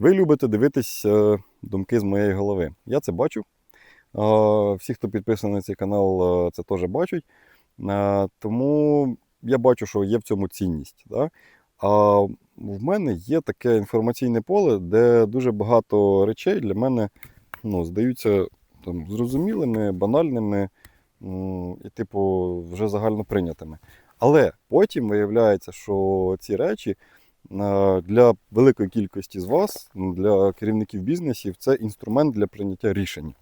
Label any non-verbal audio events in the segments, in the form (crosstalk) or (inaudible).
Ви любите дивитись е, думки з моєї голови. Я це бачу. Е, Всі, хто підписаний на цей канал, е, це теж бачать. Тому я бачу, що є в цьому цінність. А в мене є таке інформаційне поле, де дуже багато речей для мене ну, здаються там, зрозумілими, банальними і, типу, вже загально прийнятими. Але потім виявляється, що ці речі для великої кількості з вас, для керівників бізнесів, це інструмент для прийняття рішень.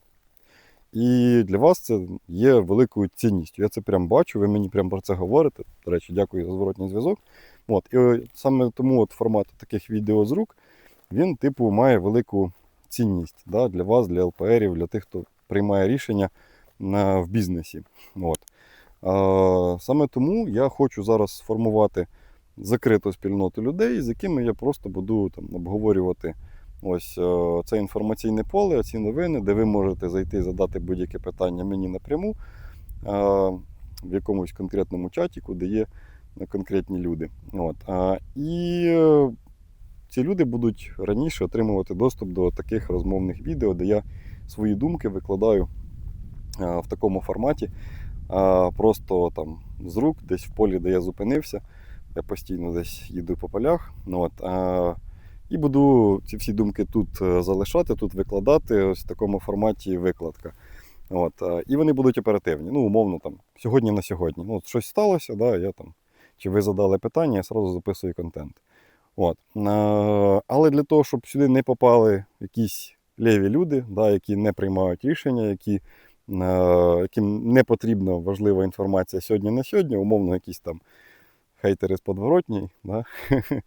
І для вас це є великою цінністю. Я це прям бачу, ви мені прям про це говорите. До речі, дякую за зворотній зв'язок. От, і е, саме тому от формат таких відео з рук, він, типу, має велику цінність да, для вас, для ЛПРів, для тих, хто приймає рішення на, в бізнесі. От. Саме тому я хочу зараз сформувати закриту спільноту людей, з якими я просто буду там, обговорювати ось е, це інформаційне поле, ці новини, де ви можете зайти і задати будь-яке питання мені напряму е, в якомусь конкретному чаті, де є конкретні люди. От. І е, ці люди будуть раніше отримувати доступ до таких розмовних відео, де я свої думки викладаю е, в такому форматі. Просто там з рук, десь в полі, де я зупинився. Я постійно десь їду по полях. Ну, от, а, і буду ці всі думки тут е, залишати, тут викладати, ось в такому форматі викладка. От, а, і вони будуть оперативні. Ну, умовно, там, сьогодні на сьогодні. Ну, от щось сталося, да, я там, чи ви задали питання, я одразу записую контент. От. А, але для того, щоб сюди не попали якісь ліві люди, да, які не приймають рішення, які, е, яким не потрібна важлива інформація сьогодні на сьогодні, умовно, якісь там хейтери з подворотній. Да? (laughs)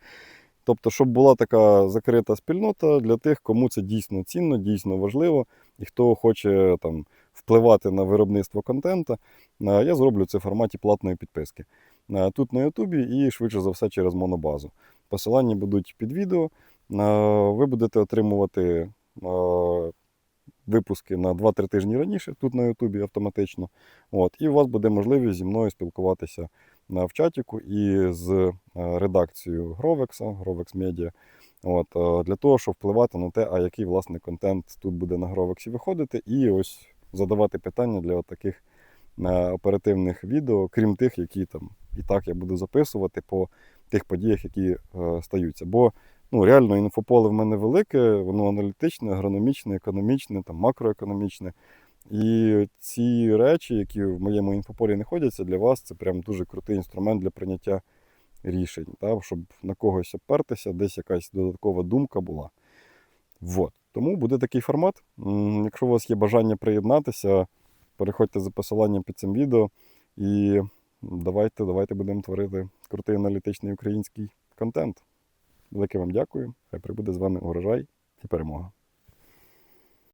Тобто, щоб була така закрита спільнота для тих, кому це дійсно цінно, дійсно важливо, і хто хоче там, впливати на виробництво контенту, е, я зроблю це в форматі платної підписки. Е, Тут на Ютубі і швидше за все через монобазу. Посилання будуть під відео. Е, Ви будете отримувати випуски на 2-3 тижні раніше тут на Ютубі автоматично. От, і у вас буде можливість зі мною спілкуватися на в чатіку і з е, редакцією Гровекса, Grovex Media. От, е, для того, щоб впливати на те, а який власне контент тут буде на Гровексі виходити, і ось задавати питання для таких е, оперативних відео, крім тих, які там і так я буду записувати по тих подіях, які е, стаються. Бо ну, реально інфополе в мене велике, воно аналітичне, агрономічне, економічне, там, макроекономічне. І ці речі, які в моєму інфополі знаходяться, для вас це прям дуже крутий інструмент для прийняття рішень, та, щоб на когось опертися, десь якась додаткова думка була. Вот. Тому буде такий формат. Якщо у вас є бажання приєднатися, переходьте за посиланням під цим відео і давайте, давайте будемо творити крутий аналітичний український контент. Велике вам дякую. Хай прибуде з вами урожай і перемога.